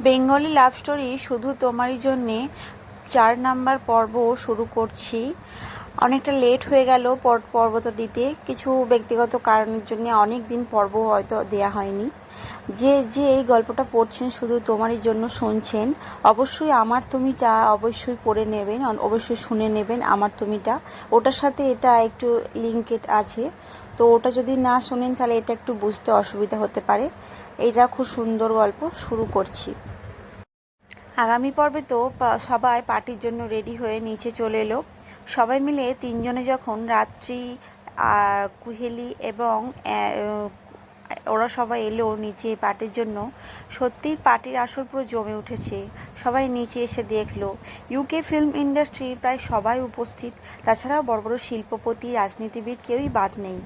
Bengali love story শুধু তোমারই জন্যে। চার নাম্বার পর্ব শুরু করছি। অনেকটা লেট হয়ে গেল পর- পর্বটা দিতে। কিছু ব্যক্তিগত কারণের জন্য অনেক দিন পর্ব হয়তো দেয়া হয়নি। যে যে এই গল্পটা পড়ছেন শুধু তোমারই জন্য শুনছেন, অবশ্যই আমার তুমিটা অবশ্যই পড়ে নেবেন অবশ্যই শুনে নেবেন আমার তুমিটা। ওটার সাথে এটা একটু লিঙ্কেড আছে। তো ওটা যদি না শোনেন তাহলে এটা একটু বুঝতে অসুবিধা হতে পারে। এটা খুব সুন্দর গল্প শুরু করছি। আগামী পর্বে তো সবাই পার্টির জন্য রেডি হয়ে নিচে চলে এলো। সবাই মিলে তিনজনে যখন রাত্রি কুহেলি এবং ওরা সবাই এলো নিচে পার্টির জন্য। সত্যিই পার্টির আসর পুরো জমে উঠেছে। সবাই নিচে এসে দেখল। ইউকে ফিল্ম ইন্ডাস্ট্রি প্রায় সবাই উপস্থিত। তাছাড়াও বড় বড় শিল্পপতি, রাজনীতিবিদ কেউই বাদ নেই।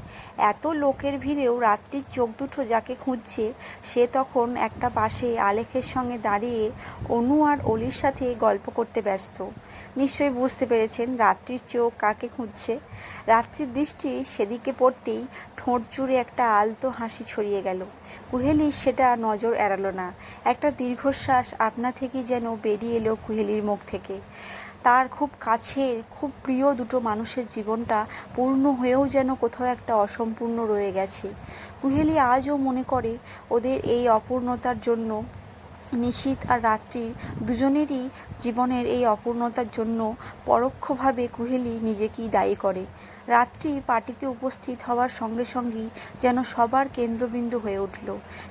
এত লোকের ভিড়েও রাত্রির চোখ দুটো যাকে খুঁজছে, সে তখন একটা পাশে আলেখের সঙ্গে দাঁড়িয়ে অনু আর অলির সাথে গল্প করতে ব্যস্ত। নিশ্চয়ই বুঝতে পেরেছেন রাত্রির চোখ কাকে খুঁজছে। রাত্রির দৃষ্টি সেদিকে পড়তেই ঠোঁট জুড়ে একটা আলতো হাসি ছড়িয়ে গেল। কুহেলি সেটা নজর এড়ালো না। একটা দীর্ঘশ্বাস আপনা থেকেই যেন বেরিয়ে এলো কুহেলির মুখ থেকে। তার খুব কাছের, খুব প্রিয় দুটো মানুষের জীবনটা পূর্ণ হয়েও যেন কোথাও একটা অসম্পূর্ণ রয়ে গেছে। কুহেলি আজও মনে করে, ওদের এই অপূর্ণতার জন্য নিশীত আর রাত্রির দুজনেরই জীবনের এই অপূর্ণতার জন্য পরোক্ষভাবে কুহেলি নিজেকেই দায়ী করে। রাত্রি পার্টিতে উপস্থিত হওয়ার সঙ্গে সঙ্গেই যেন সবার কেন্দ্রবিন্দু হয়ে উঠল।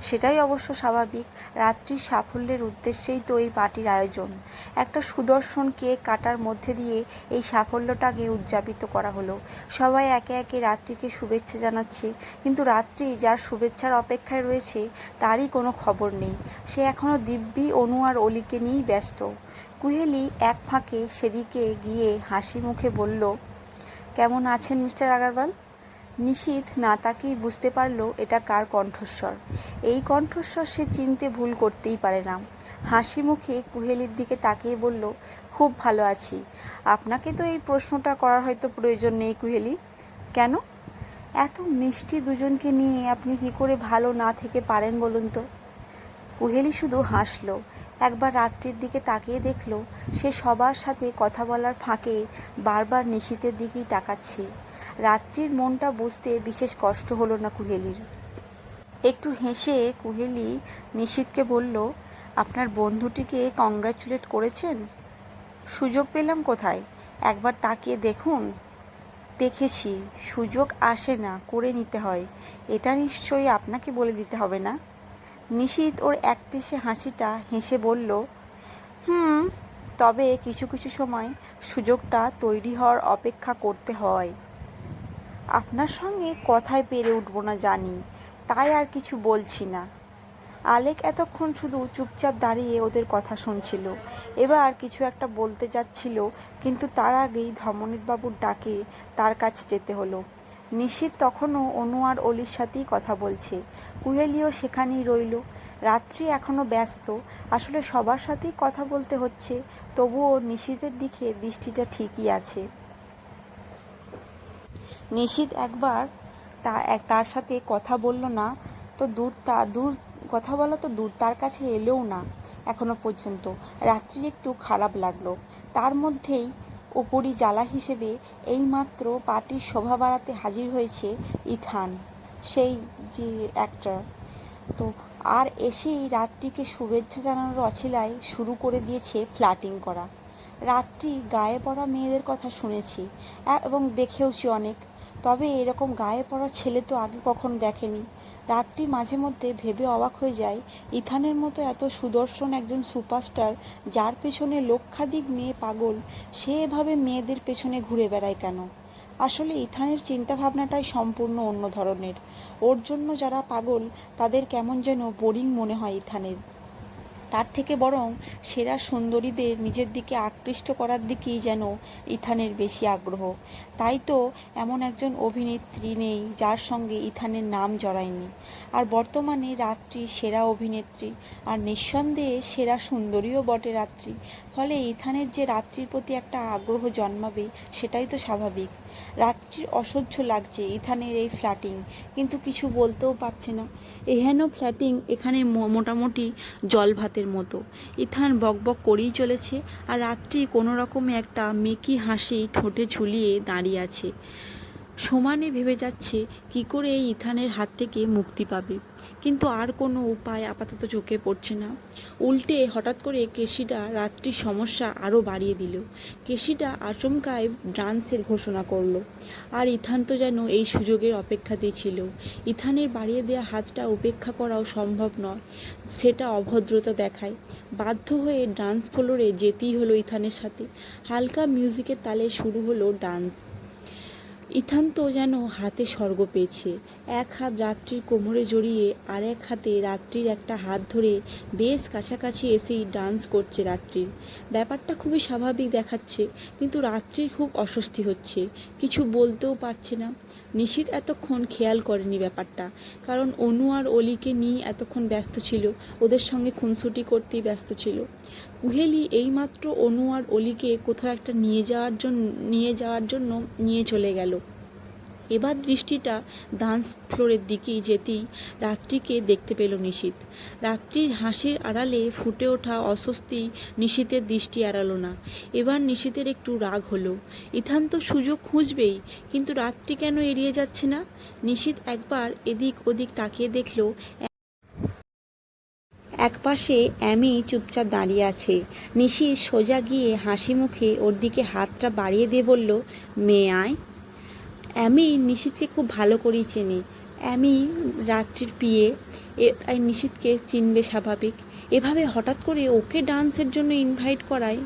সেটাই অবশ্য স্বাভাবিক, রাত্রির সাফল্যের উদ্দেশ্যেই তো এই পার্টির আয়োজন। একটা সুদর্শন কেক কাটার মধ্যে দিয়ে এই সাফল্যটাকে উদযাপিত করা হলো। সবাই একে একে রাত্রিকে শুভেচ্ছা জানাচ্ছে, কিন্তু রাত্রি যার শুভেচ্ছার অপেক্ষায় রয়েছে, তারই কোনো খবর নেই। সে এখনও দিব্যি, অনু আর অলিকে নিয়েই ব্যস্ত। কুহেলি এক ফাঁকে সেদিকে গিয়ে হাসি মুখে বলল কেমন আছেন মিস্টার আগারওয়াল? নিশীথ না তাকেই বুঝতে পারল এটা কার কণ্ঠস্বর। এই কণ্ঠস্বর সে চিনতে ভুল করতেই পারে না। হাসি মুখে কুহেলির দিকে তাকিয়ে বলল, খুব ভালো আছি। আপনাকে তো এই প্রশ্নটা করার হয়তো প্রয়োজন নেই কুহেলি। কেন? এত মিষ্টি দুজনকে নিয়ে আপনি কি করে ভালো না থেকে পারেন বলুন তো? কুহেলি শুধু হাসলো। একবার রাত্রির দিকে তাকিয়ে দেখল, সে সবার সাথে কথা বলার ফাঁকে বারবার নিশীতের দিকেই তাকাচ্ছে। রাত্রির মনটা বুঝতে বিশেষ কষ্ট হলো না কুহেলির। একটু হেসে কুহেলি নিশীতকে বলল, আপনার বন্ধুটিকে কংগ্রাচুলেট করেছেন? সুযোগ পেলাম কোথায়? একবার তাকিয়ে দেখুন। দেখেছি, সুযোগ আসে না, করে নিতে হয়। এটা নিশ্চয়ই আপনাকে বলে দিতে হবে না? নিশীত ওর এক পেশে হাসিটা হেসে বলল, হুম, তবে কিছু কিছু সময় সুযোগটা তৈরি হওয়ার অপেক্ষা করতে হয়। আপনার সঙ্গে কথায় পেরে উঠবো না জানি, তাই আর কিছু বলছি না। আলেক এতক্ষণ শুধু চুপচাপ দাঁড়িয়ে ওদের কথা শুনছিল। এবার কিছু একটা বলতে যাচ্ছিল, কিন্তু তার আগেই ধমনীতবাবুর ডাকে তার কাছে যেতে হলো। নিশীত তখনও অনু আর অলির সাথেই কথা বলছে। কুহেলিও সেখানেই রইল। রাত্রি এখনও ব্যস্ত। আসলে সবার সাথেই কথা বলতে হচ্ছে। তবুও নিশীতের দিকে দৃষ্টিটা ঠিকই আছে। নিশীত একবার তার এক তার সাথে কথা বলল না, তো দূর তা দূর কথা বলা তো দূর তার কাছে এলেও না এখনও পর্যন্ত। রাত্রি একটু খারাপ লাগল। তার মধ্যেই উপরি জ্বালা হিসেবে এইমাত্র পার্টির শোভা বাড়াতে হাজির হয়েছে ইথান, সেই যে অ্যাক্টর তো আর এসেই রাত্রিকে শুভেচ্ছা জানানোর অছিলায় শুরু করে দিয়েছে ফ্লাটিং করা। রাত্রি গায়ে পড়া মেয়েদের কথা শুনেছি এবং দেখেওছি অনেক। তবে এরকম গায়ে পড়া ছেলে তো আগে কখনো দেখেনি। রাত্রি মাঝে মধ্যে ভেবে অবাক হয়ে যায়, ইথানের মতো এত সুদর্শন একজন সুপারস্টার যার পেছনে লক্ষাধিক মেয়ে পাগল, সে এভাবে মেয়েদের পেছনে ঘুরে বেড়ায় কেন? আসলে ইথানের চিন্তাভাবনাটাই সম্পূর্ণ অন্য ধরনের। ওর জন্য যারা পাগল, তাদের কেমন যেন বোরিং মনে হয় ইথানের। তার থেকে বরং সেরা সুন্দরীদের নিজের দিকে আকৃষ্ট করার দিকেই যেন ইথানের বেশি আগ্রহ। তাই তো এমন একজন অভিনেত্রী নেই যার সঙ্গে ইথানের নাম জড়ায়নি। আর বর্তমানে রাত্রি সেরা অভিনেত্রী, আর নিঃসন্দেহে সেরা সুন্দরীও বটে রাত্রি। ফলে ইথানের যে রাত্রির প্রতি একটা আগ্রহ জন্মাবে, সেটাই তো স্বাভাবিক। রাত্রির অসহ্য লাগছে ইথানের এই ফ্ল্যাটিং। কিন্তু কিছু বলতেও পারছে না। এহেন ফ্ল্যাটিং এখানে মোটামুটি জল ভাতের মতো। ইথান বকবক করেই চলেছে আর রাত্রি কোনো রকমে একটা মেকি হাসি ঠোঁটে ঝুলিয়ে দাঁড়িয়ে আছে। সমানে ভেবে যাচ্ছে কি করে এই ইথানের হাত থেকে মুক্তি পাবে। কিন্তু আর কোনো উপায় আপাতত চোখে পড়ছে না। উল্টে হঠাৎ করে কেশিটা রাত্রির সমস্যা আরও বাড়িয়ে দিল। কেশিটা আচমকায় ডান্সের ঘোষণা করল। আর ইথান তো যেন এই সুযোগের অপেক্ষাতেই ছিল। ইথানের বাড়িয়ে দেওয়া হাতটা উপেক্ষা করাও সম্ভব নয়, সেটা অভদ্রতা দেখায়। বাধ্য হয়ে ডান্স ফ্লোরে যেতেই হলো ইথানের সাথে। হালকা মিউজিকের তালে শুরু হলো ডান্স। ইথান তো যেন হাতে স্বর্গ পেয়েছে। এক হাত রাত্রির কোমরে জড়িয়ে আর এক হাতে রাত্রির একটা হাত ধরে বেশ কাছাকাছি এসেই ডান্স করছে রাত্রির। ব্যাপারটা খুবই স্বাভাবিক দেখাচ্ছে, কিন্তু রাত্রির খুব অস্বস্তি হচ্ছে। কিছু বলতেও পারছে না। নিশীত এতক্ষণ খেয়াল করেনি ব্যাপারটা, কারণ অনু আর অলিকে নিয়ে এতক্ষণ ব্যস্ত ছিল, ওদের সঙ্গে খুনসুটি করতেই ব্যস্ত ছিল। কুহেলি এইমাত্র অনু আর অলিকে কোথাও একটা নিয়ে যাওয়ার জন্য নিয়ে যাওয়ার জন্য নিয়ে চলে গেল। এবার দৃষ্টিটা ডান্স ফ্লোরের দিকেই যেতেই রাত্রিকে দেখতে পেল নিশীত। রাত্রির হাসির আড়ালে ফুটে ওঠা অস্বস্তি নিশীতের দৃষ্টি এড়ালো না। এবার নিশীতের একটু রাগ হলো। ইথান তো সুযোগ খুঁজবেই, কিন্তু রাত্রি কেন এড়িয়ে যাচ্ছে না? নিশীত একবার এদিক ওদিক তাকিয়ে দেখল একপাশে অ্যামি চুপচাপ দাঁড়িয়ে আছে। নিশি সোজা গিয়ে হাসি মুখে ওর দিকে হাতটা বাড়িয়ে দিয়ে বলল, মেয়ে আয়। অ্যামি নিশিতকে খুব ভালো করেই চেনে। আমি রাত্রির পিয়ে এ তাই নিশিতকে চিনবে স্বাভাবিক। এভাবে হঠাৎ করে ওকে ডান্সের জন্য ইনভাইট করায়,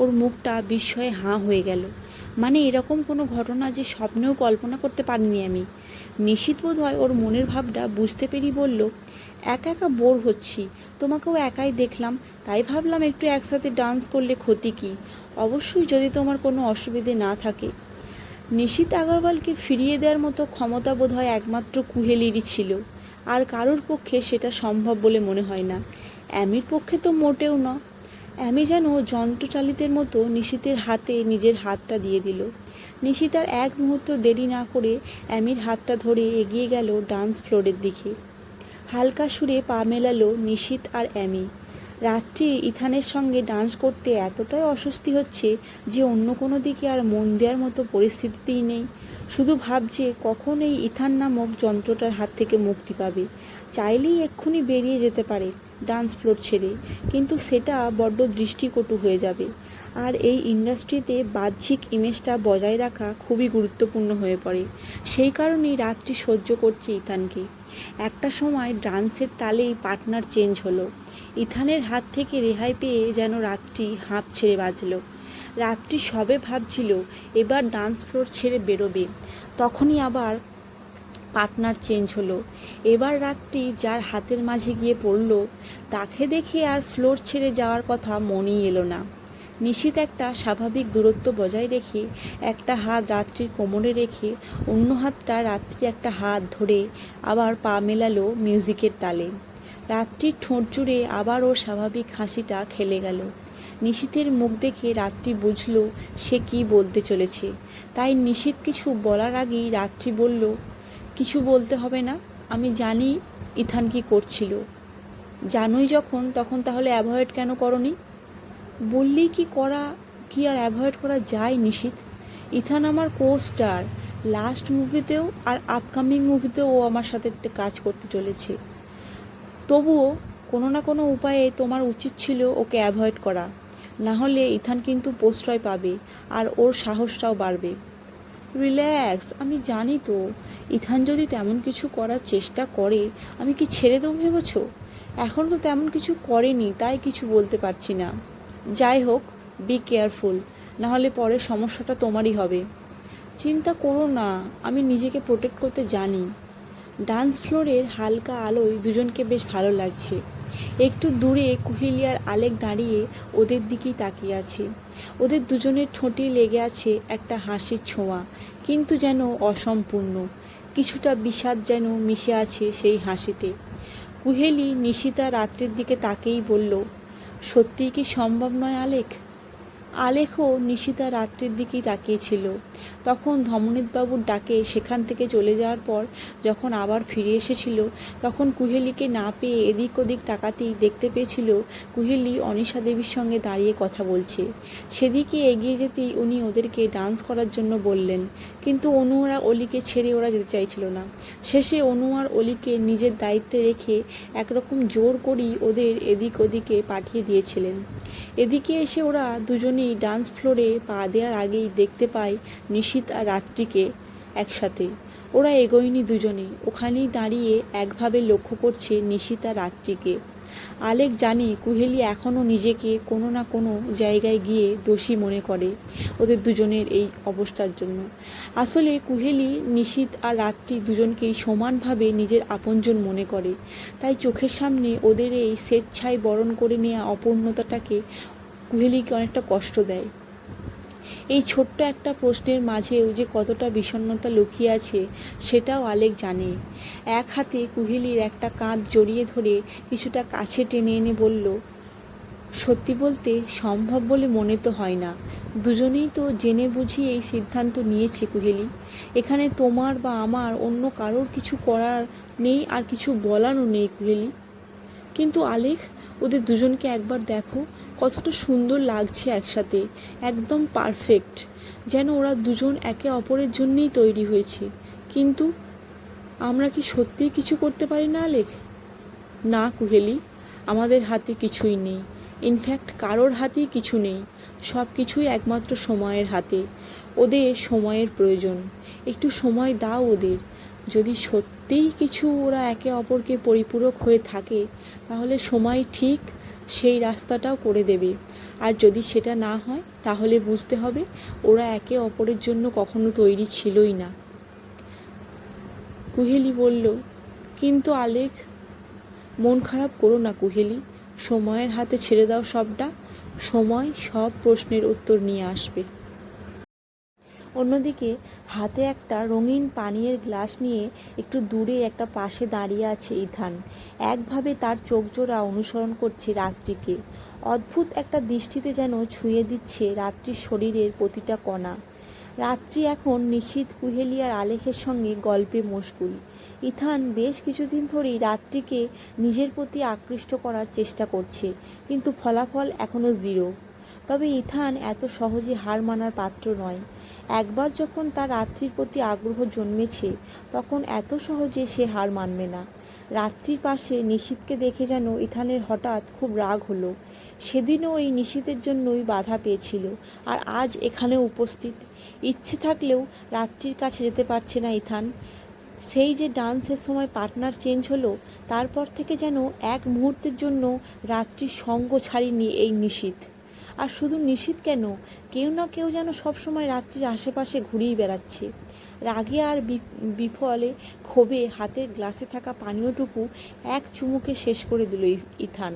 ওর মুখটা বিস্ময়ে হাঁ হয়ে গেল। মানে এরকম কোনো ঘটনা যে স্বপ্নেও কল্পনা করতে পারিনি আমি। নিশিত বোধ হয় ওর মনের ভাবটা বুঝতে পেরেই বলল, একা একা বোর হচ্ছি, তোমাকেও একাই দেখলাম। তাই ভাবলাম একটু একসাথে ডান্স করলে ক্ষতি কী? অবশ্যই যদি তোমার কোনো অসুবিধে না থাকে নিশিত আগরওয়ালকে ফিরিয়ে দেওয়ার মতো ক্ষমতা বোধ হয় একমাত্র কুহেলিরই ছিল। আর কারোর পক্ষে সেটা সম্ভব বলে মনে হয় না। অ্যামির পক্ষে তো মোটেও না। অ্যামি যেন যন্ত্রচালিতের মতো নিশিতের হাতে নিজের হাতটা দিয়ে দিল। নিশিত আর এক মুহূর্ত দেরি না করে অ্যামির হাতটা ধরে এগিয়ে গেল ডান্স ফ্লোরের দিকে। হালকা সুরে পা মেলালো নিশিত আর অ্যামি। রাত্রি ইথানের সঙ্গে ডান্স করতে এতটাই অস্বস্তি হচ্ছে যে অন্য কোনো দিকে আর মন দেওয়ার মতো পরিস্থিতিতেই নেই। শুধু ভাবছে কখন এই ইথান নামক যন্ত্রটার হাত থেকে মুক্তি পাবে। চাইলেই এক্ষুনি বেরিয়ে যেতে পারে ডান্স ফ্লোর ছেড়ে, কিন্তু সেটা বড্ড দৃষ্টিকটু হয়ে যাবে। আর এই ইন্ডাস্ট্রিতে বাহ্যিক ইমেজটা বজায় রাখা খুবই গুরুত্বপূর্ণ হয়ে পড়ে। সেই কারণেই রাত্রি সহ্য করছে ইথানকে। একটা সময় ডান্সের তালেই পার্টনার চেঞ্জ হলো। ইথানের হাত থেকে রেহাই পেয়ে যেন রাত্রি হাঁপ ছেড়ে বাজল। রাত্রি সবে ভাবছিল, এবার ডান্স ফ্লোর ছেড়ে বেরোবে। তখনই আবার পার্টনার চেঞ্জ হলো। এবার রাত্রি যার হাতের মাঝে গিয়ে পড়ল, তাকে দেখে আর ফ্লোর ছেড়ে যাওয়ার কথা মনেই এলো না। নিশিত একটা স্বাভাবিক দূরত্ব বজায় রেখে একটা হাত রাত্রির কোমরে রেখে অন্য হাতটা রাত্রি একটা হাত ধরে আবার পা মেলালো মিউজিকের তালে। রাত্রির ঠোঁট জুড়ে আবার ওর স্বাভাবিক হাসিটা খেলে গেল। নিশীথের মুখ দেখে রাত্রি বুঝল সে কি বলতে চলেছে। তাই নিশীথ কিছু বলার আগেই রাত্রি বলল, কিছু বলতে হবে না, আমি জানি ইথান কি করছিল। জানোই যখন, তখন তাহলে অ্যাভয়েড কেন করনি? বললেই কি করা, কি আর অ্যাভয়েড করা যায় নিশীথ? ইথান আমার কো স্টার লাস্ট মুভিতেও আর আপকামিং মুভিতেও ও আমার সাথে একটা কাজ করতে চলেছে। তবুও কোনো না কোনো উপায়ে তোমার উচিত ছিল ওকে অ্যাভয়েড করা। না হলে ইথান কিন্তু প্রশ্রয় পাবে আর ওর সাহসটাও বাড়বে। রিল্যাক্স আমি জানি তো, ইথান যদি তেমন কিছু করার চেষ্টা করে, আমি কি ছেড়ে দেবো ভেবেছ? এখন তো তেমন কিছু করেনি, তাই কিছু বলতে পারছি না। যাই হোক বি কেয়ারফুল নাহলে পরে সমস্যাটা তোমারই হবে। চিন্তা করো না, আমি নিজেকে প্রোটেক্ট করতে জানি। ডান্স ফ্লোরের হালকা আলোয় দুজনকে বেশ ভালো লাগছে। একটু দূরে কুহিলি আর আলেক দাঁড়িয়ে ওদের দিকেই তাকিয়ে আছে। ওদের দুজনের ঠোঁটে লেগে আছে একটা হাসির ছোঁয়া, কিন্তু যেন অসম্পূর্ণ। কিছুটা বিষাদ যেন মিশে আছে সেই হাসিতে। কুহেলি নিশিতা রাত্রির দিকে তাকেই বলল, সত্যিই কি সম্ভব নয় আলেক? আলেখও নিশিতা রাত্রির দিকেই তাকিয়েছিল। তখন ধমনীতবাবুর ডাকে সেখান থেকে চলে যাওয়ার পর যখন আবার ফিরে এসেছিল, তখন কুহেলিকে না পেয়ে এদিক ওদিক তাকাতেই দেখতে পেয়েছিল কুহেলি অনিশা দেবীর সঙ্গে দাঁড়িয়ে কথা বলছে। সেদিকে এগিয়ে যেতেই উনি ওদেরকে ডান্স করার জন্য বললেন কিন্তু অনু আর অলিকে ছেড়ে ওরা যেতে চাইছিল না। শেষে অনু আর অলিকে নিজের দায়িত্বে রেখে একরকম জোর করেই ওদের এদিক ওদিকে পাঠিয়ে দিয়েছিলেন। এদিকে এসে ওরা দুজনেই ডান্স ফ্লোরে পা দেওয়ার আগেই দেখতে পায় নিশীত আর রাত্রিকে একসাথে। ওরা এগোয়নি দুজনেই। ওখানেই দাঁড়িয়ে একভাবে লক্ষ্য করছে নিশীত রাত্রিকে। আলেক জানে কুহেলি এখনও নিজেকে কোনো না কোনো জায়গায় গিয়ে দোষী মনে করে ওদের দুজনের এই অবস্থার জন্য। আসলে কুহেলি, নিশীত আর রাত্রি দুজনকেই সমানভাবে নিজের আপনজন মনে করে। তাই চোখের সামনে ওদের এই স্বেচ্ছায় বরণ করে নেওয়া অপূর্ণতাটাকে কুহেলিকে অনেকটা কষ্ট দেয়। এই ছোট্ট একটা প্রশ্নের মাঝেও যে কতটা বিষণ্ণতা লুকিয়ে আছে, সেটাও আলেক জানে। এক হাতে কুহেলির একটা কাঁধ জড়িয়ে ধরে কিছুটা কাছে টেনে এনে বলল, সত্যি বলতে সম্ভব বলে মনে তো হয় না। দুজনেই তো জেনে বুঝি এই সিদ্ধান্ত নিয়েছে কুহেলি। এখানে তোমার বা আমার অন্য কারোর কিছু করার নেই আর কিছু বলারও নেই কুহেলি। কিন্তু আলেখ ওদের দুজনকে একবার দেখো কতটা সুন্দর লাগছে একসাথে, একদম পারফেক্ট যেন ওরা দুজন একে অপরের জন্যেই তৈরি হয়েছে। কিন্তু আমরা কি সত্যিই কিছু করতে পারি না আলেখ না, কুহেলি, আমাদের হাতে কিছুই নেই। ইনফ্যাক্ট কারোর হাতেই কিছু নেই। সব কিছুই একমাত্র সময়ের হাতে। ওদের সময়ের প্রয়োজন। একটু সময় দাও ওদের। যদি সত্যিই কিছু ওরা একে অপরকে পরিপূরক হয়ে থাকে, তাহলে সময় ঠিক সেই রাস্তাটাও করে দেবে। আর যদি সেটা না হয়, তাহলে বুঝতে হবে ওরা একে অপরের জন্য কখনো তৈরি ছিলই না। কুহেলি বলল, কিন্তু আলেক মন খারাপ করো না কুহেলি। সময়ের হাতে ছেড়ে দাও সবটা। সময় সব প্রশ্নের উত্তর নিয়ে আসবে। অন্যদিকে হাতে একটা রঙিন পানীয়ের গ্লাস নিয়ে একটু দূরে একটা পাশে দাঁড়িয়ে আছে ইথান একভাবে তার চোখজোড়া অনুসরণ করছে রাত্রিকে। অদ্ভুত একটা দৃষ্টিতে যেন ছুঁয়ে দিচ্ছে রাত্রির শরীরের প্রতিটা কণা। রাত্রি এখন নিশীত কুহেলিয়ার আলেখের সঙ্গে গল্পে মশগুল। ইথান বেশ কিছুদিন ধরেই রাত্রিকে নিজের প্রতি আকৃষ্ট করার চেষ্টা করছে, কিন্তু ফলাফল এখনও জিরো। তবে ইথান এত সহজে হার মানার পাত্র নয়। একবার যখন তার রাত্রির প্রতি আগ্রহ জন্মেছে, তখন এত সহজে সে হার মানবে না। রাত্রির পাশে নিশীতকে দেখে যেন ইথানের হঠাৎ খুব রাগ হলো। সেদিনও এই নিশীতের জন্যই বাধা পেয়েছিল, আর আজ এখানে উপস্থিত। ইচ্ছে থাকলেও রাত্রির কাছে যেতে পারছে না ইথান। সেই যে ডান্সের সময় পার্টনার চেঞ্জ হলো, তারপর থেকে যেন এক মুহূর্তের জন্য রাত্রির সঙ্গ ছাড়িনি এই নিশীত। আর শুধু নিশীত কেন? কেউ না কেউ যেন সবসময় রাত্রির আশেপাশে ঘুরেই বেড়াচ্ছে। রাগে আর বিফলে ক্ষোভে হাতের গ্লাসে থাকা পানীয়টুকু এক চুমুকে শেষ করে দিল ইথান।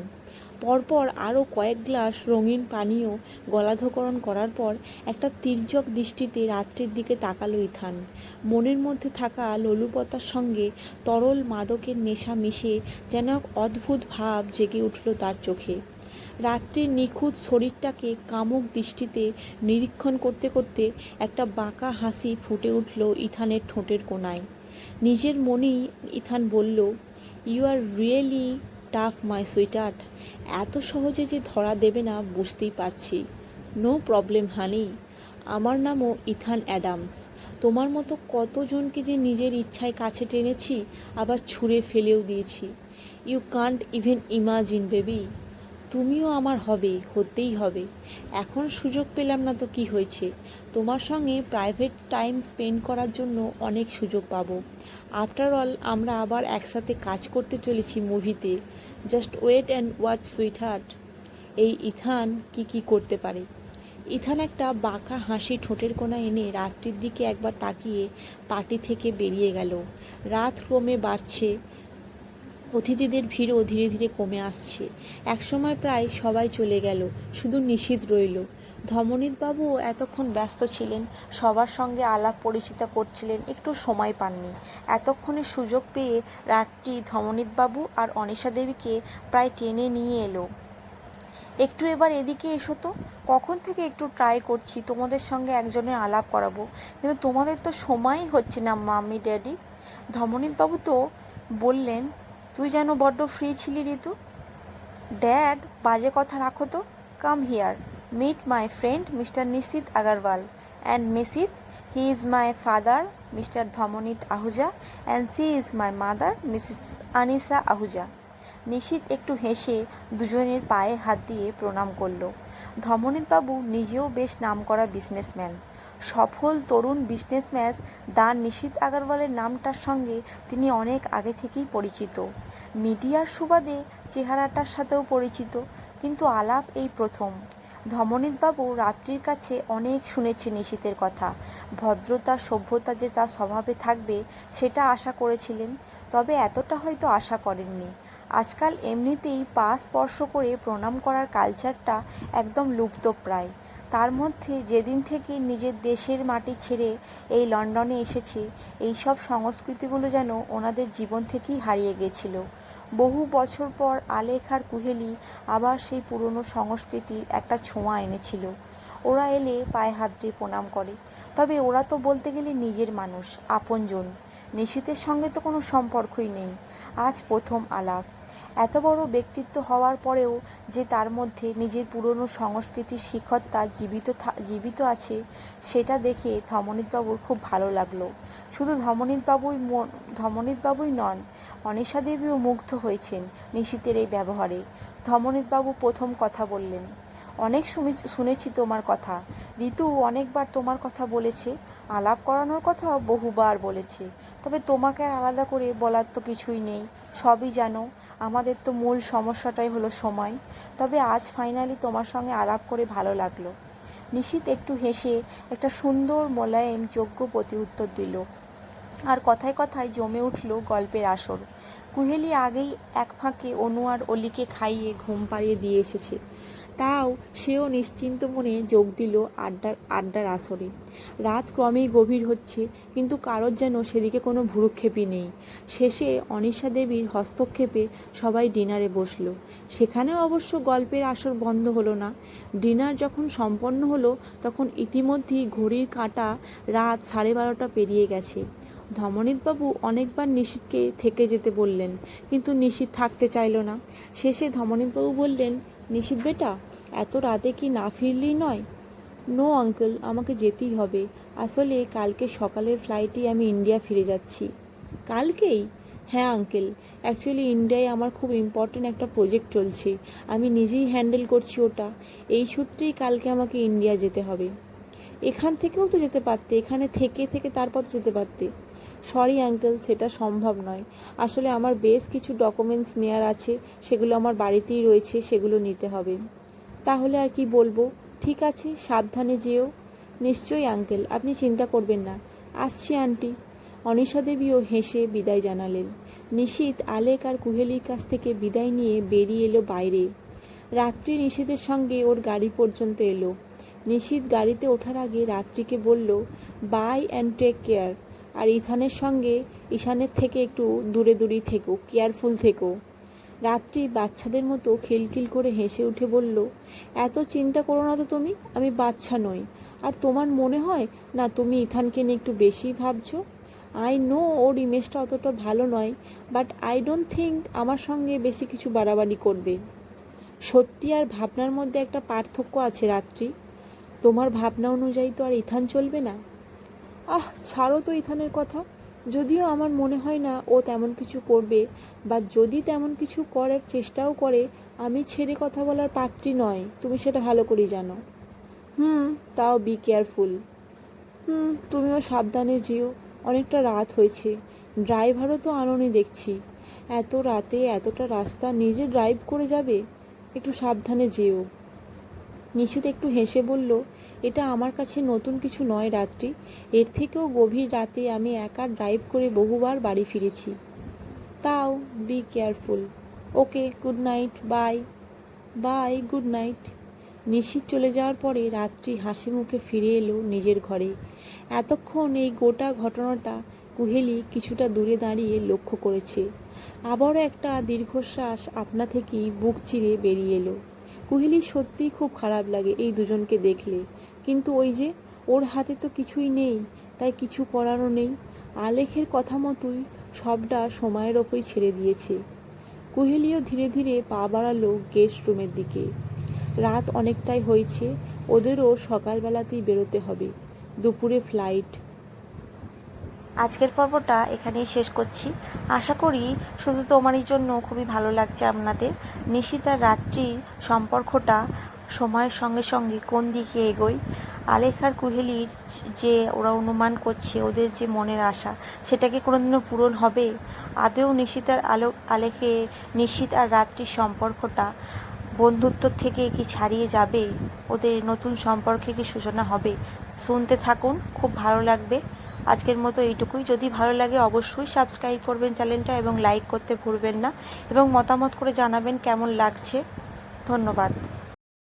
পরপর আরও কয়েক গ্লাস রঙিন পানীয় গলাধকরণ করার পর একটা তির্যক দৃষ্টিতে রাত্রির দিকে তাকালো ইথান। মনের মধ্যে থাকা লোলুপতার সঙ্গে তরল মাদকের নেশা মিশে যেন এক অদ্ভুত ভাব জেগে উঠল তার চোখে। রাত্রির নিখুঁত শরীরটাকে কামুক দৃষ্টিতে নিরীক্ষণ করতে করতে একটা বাঁকা হাসি ফুটে উঠল ইথানের ঠোঁটের কোণায়। নিজের মনেই ইথান বলল you are really tough my sweetheart এত সহজে যে ধরা দেবে না বুঝতেই পারছি। নো প্রবলেম হানি আমার নামও ইথান অ্যাডামস। তোমার মতো কতজনকে যে নিজের ইচ্ছায় কাছে টেনেছি, আবার ছুঁড়ে ফেলেও দিয়েছি। You can't even imagine baby তুমিও আমার হবে, হতেই হবে। এখন সুযোগ পেলাম না তো কি হয়েছে? তোমার সঙ্গে প্রাইভেট টাইম স্পেন্ড করার জন্য অনেক সুযোগ পাবো। আফটার অল আমরা আবার একসাথে কাজ করতে চলেছি মুভিতে। Just wait and watch sweetheart এই ইথান কি কি করতে পারে? ইথান একটা বাঁকা হাসি ঠোঁটের কোণা এনে রাত্রির দিকে একবার তাকিয়ে পার্টি থেকে বেরিয়ে গেল। রাত ক্রমে বাড়ছে। অতিথিদের ভিড়ও ধীরে ধীরে কমে আসছে। একসময় প্রায় সবাই চলে গেল, শুধু নিশীত রইল। ধমনীতবাবুও এতক্ষণ ব্যস্ত ছিলেন, সবার সঙ্গে আলাপ পরিচিতা করছিলেন, একটু সময় পাননি। এতক্ষণে সুযোগ পেয়ে রাত্রি ধমনীতবাবু আর অনিশা দেবীকে প্রায় টেনে নিয়ে এলো। একটু এবার এদিকে এসো তো, কখন থেকে একটু ট্রাই করছি, তোমাদের সঙ্গে একজনের আলাপ করাবো। কিন্তু তোমাদের তো সময়ই হচ্ছে না মাম্মি ড্যাডি ধমনীতবাবু তো বললেন তুই যেন বড্ড ফ্রি ছিলি, ঋতু। ড্যাড বাজে কথা রাখো তো। Come here meet my friend mister Nishit Agarwal and Nishit he is my father mister Dhamnit Ahuja and she is my mother Mrs Anisa Ahuja Nishit একটু হেসে দুজনের পায়ে হাত দিয়ে প্রণাম করল। ধমনীতবাবু নিজেও বেশ নামকরা বিজনেসম্যান সফল তরুণ বিজনেসম্যান দান নিশিত আগারওয়ালের নামটার সঙ্গে তিনি অনেক আগে থেকেই পরিচিত। মিডিয়ার সুবাদে চেহারাটার সাথেও পরিচিত, কিন্তু আলাপ এই প্রথম। ধমনীতবাবু রাত্রির কাছে অনেক শুনেছে নিশিতের কথা। ভদ্রতা, সভ্যতা যে তার স্বভাবে থাকবে, সেটা আশা করেছিলেন, তবে এতটা হয়তো আশা করেননি। আজকাল এমনিতেই পা স্পর্শ করে প্রণাম করার কালচারটা একদম লুপ্তপ্রায়। তার মধ্যে যেদিন থেকে নিজের দেশের মাটি ছেড়ে এই লন্ডনে এসেছে, এই সব সংস্কৃতিগুলো যেন ওনাদের জীবন থেকেই হারিয়ে গেছিল। বহু বছর পর আলেখ আর কুহেলি আবার সেই পুরনো সংস্কৃতির একটা ছোঁয়া এনেছিল। ওরা এলে পায়ে হাত দিয়ে প্রণাম করে। তবে ওরা তো বলতে গেলে নিজের মানুষ, আপনজন। নিশীতের সঙ্গে তো কোনো সম্পর্কই নেই। আজ প্রথম আলাপ। এত বড় ব্যক্তিত্ব হওয়ার পরেও যে তার মধ্যে নিজের পুরনো সংস্কৃতির শিখর তার জীবিত জীবিত আছে, সেটা দেখে ধমনীতবাবুর খুব ভালো লাগল। শুধু ধমনীতবাবুই মন- ধমনীতবাবুই নন, অনিশা দেবীও মুগ্ধ হয়েছেন নিশীতের এই ব্যবহারে। ধমনীতবাবু প্রথম কথা বললেন, অনেক শুনে- শুনেছি তোমার কথা। ঋতু অনেকবার তোমার কথা বলেছে, আলাপ করানোর কথা বহুবার বলেছে। তবে তোমাকে আর আলাদা করে বলার তো কিছুই নেই। সবই জানো আমাদের তো মূল সমস্যাটাই হলো সময়। তবে আজ ফাইনালি তোমার সঙ্গে আলাপ করে ভালো লাগল। নিশীত একটু হেসে একটা সুন্দর মোলায়েম যোগ্য প্রতিউত্তর দিল। আর কথায় কথায় জমে উঠল গল্পের আসর। কুহেলি আগেই এক ফাঁকে অনুয়ার অলিকে খাইয়ে ঘুম পাড়িয়ে দিয়ে এসেছে। তাও সেও নিশ্চিন্ত মনে যোগ দিল আড্ডার আড্ডার আসরে। রাত ক্রমেই গভীর হচ্ছে, কিন্তু কারোর যেন সেদিকে কোনো ভুরুক্ষেপই নেই। শেষে অনিশা দেবীর হস্তক্ষেপে সবাই ডিনারে বসল। সেখানেও অবশ্য গল্পের আসর বন্ধ হলো না। ডিনার যখন সম্পন্ন হলো, তখন ইতিমধ্যেই ঘড়ির কাঁটা রাত সাড়ে বারোটা পেরিয়ে গেছে। ধমনীতবাবু অনেকবার নিশীথকে থেকে যেতে বললেন, কিন্তু নিশীথ থাকতে চাইল না। শেষে ধমনীতবাবু বললেন নিশীথ বেটা? এত রাতে কি না ফিরলেই নয়? নো আঙ্কেল, আমাকে যেতেই হবে। আসলে কালকে সকালের ফ্লাইটেই আমি ইন্ডিয়া ফিরে যাচ্ছি। কালকেই? হ্যাঁ আঙ্কেল অ্যাকচুয়ালি ইন্ডিয়ায় আমার খুব ইম্পর্ট্যান্ট একটা প্রজেক্ট চলছে। আমি নিজেই হ্যান্ডেল করছি ওটা। এই সূত্রেই কালকে আমাকে ইন্ডিয়া যেতে হবে। এখান থেকেও তো যেতে পারতে, এখানে থেকে থেকে তারপর তো যেতে পারতে। সরি অ্যাঙ্কেল সেটা সম্ভব নয়। আসলে আমার বেশ কিছু ডকুমেন্টস নেওয়ার আছে, সেগুলো আমার বাড়িতেই রয়েছে, সেগুলো নিতে হবে। তাহলে আর কি বলব? ঠিক আছে, সাবধানে যেও। নিশ্চয়ই আঙ্কেল, আপনি চিন্তা করবেন না। আসছি আন্টি। অনিশা দেবীও হেসে বিদায় জানালেন। নিশীত, আলেক আর কুহেলির কাছ থেকে বিদায় নিয়ে বেরিয়ে এলো বাইরে। রাত্রি নিশীতের সঙ্গে ওর গাড়ি পর্যন্ত এলো। নিশীত গাড়িতে ওঠার আগে রাত্রিকে বলল বাই অ্যান্ড টেক কেয়ার আর ইথানের সঙ্গে ঈশানের থেকে একটু দূরে দূরেই থেকো কেয়ারফুল থেকো। রাত্রি বাচ্চাদের মতো খিলখিল করে হেসে উঠে বলল, এত চিন্তা করো না তো তুমি, আমি বাচ্চা নই। আর তোমার মনে হয়, না তুমি ইথানকে নিয়ে একটু বেশি ভাবছ? আই নো ওর ইমেজটা অতটা ভালো নয় বাট আই ডোন্ট থিঙ্ক আমার সঙ্গে বেশি কিছু বাড়াবাড়ি করবে। সত্যি আর ভাবনার মধ্যে একটা পার্থক্য আছে রাত্রি। তোমার ভাবনা অনুযায়ী তো আর ইথান চলবে না। আহ, ছাড়ো তো ইথানের কথা। যদিও আমার মনে হয় না ও তেমন কিছু করবে বা যদি তেমন কিছু করার চেষ্টাও করে, আমি ছেড়ে কথা বলার পাত্রী নয়। তুমি সেটা ভালো করেই জানো। হুম, তাও বি কেয়ারফুল হুম, তুমিও সাবধানে যেও। অনেকটা রাত হয়েছে। ড্রাইভারও তো আনোনি দেখছি। এত রাতে এতটা রাস্তা নিজে ড্রাইভ করে যাবে? একটু সাবধানে যেও। নিশুত একটু হেসে বলল এটা আমার কাছে নতুন কিছু নয় রাত্রি। এর থেকেও গভীর রাতে আমি একা ড্রাইভ করে বহুবার বাড়ি ফিরেছি। তাও be careful okay good night bye bye good night Nishit চলে যাওয়ার পরে রাত্রি হাসি মুখে ফিরে এলো নিজের ঘরে। এতক্ষণ এই গোটা ঘটনাটা কুহেলি কিছুটা দূরে দাঁড়িয়ে লক্ষ্য করেছে। আবারও একটা দীর্ঘশ্বাস আপনা থেকেই বুক চিরে বেরিয়ে এলো। কুহেলি সত্যিই খুব খারাপ লাগে এই দুজনকে দেখলে। কিন্তু ওই যে, ওর হাতে তো কিছুই নেই, তাই কিছু করারও নেই। আলেখের কথা মতোই সবটা সময়ের ওপরই ছেড়ে দিয়েছে। কুহেলিও ধীরে ধীরে পা বাড়ালো গেস্ট রুমের দিকে। রাত অনেকটাই হয়েছে, ওদেরও সকালবেলাতেই বেরোতে হবে। দুপুরে ফ্লাইট। আজকের পর্বটা এখানেই শেষ করছি। আশা করি শুধু তোমারই জন্য খুবই ভালো লাগছে আপনাদের। নিশিত আর রাত্রির সম্পর্কটা সময়ের সঙ্গে সঙ্গে কোন দিকে এগোয় আলেখার কুহেলির যে ওরা অনুমান করছে, ওদের যে মনের আশা সেটাকে কোনোদিনও পূরণ হবে? আদেও নিশিত আর আলো, আলেখে নিশিত আর রাত্রির সম্পর্কটা বন্ধুত্ব থেকে কি ছাড়িয়ে যাবে? ওদের নতুন সম্পর্কে কি সূচনা হবে? শুনতে থাকুন, খুব ভালো লাগবে। আজকের মতো এইটুকুই। যদি ভালো লাগে অবশ্যই সাবস্ক্রাইব করবেন চ্যানেলটা এবং লাইক করতে ভুলবেন না। এবং মতামত করে জানাবেন কেমন লাগছে। ধন্যবাদ।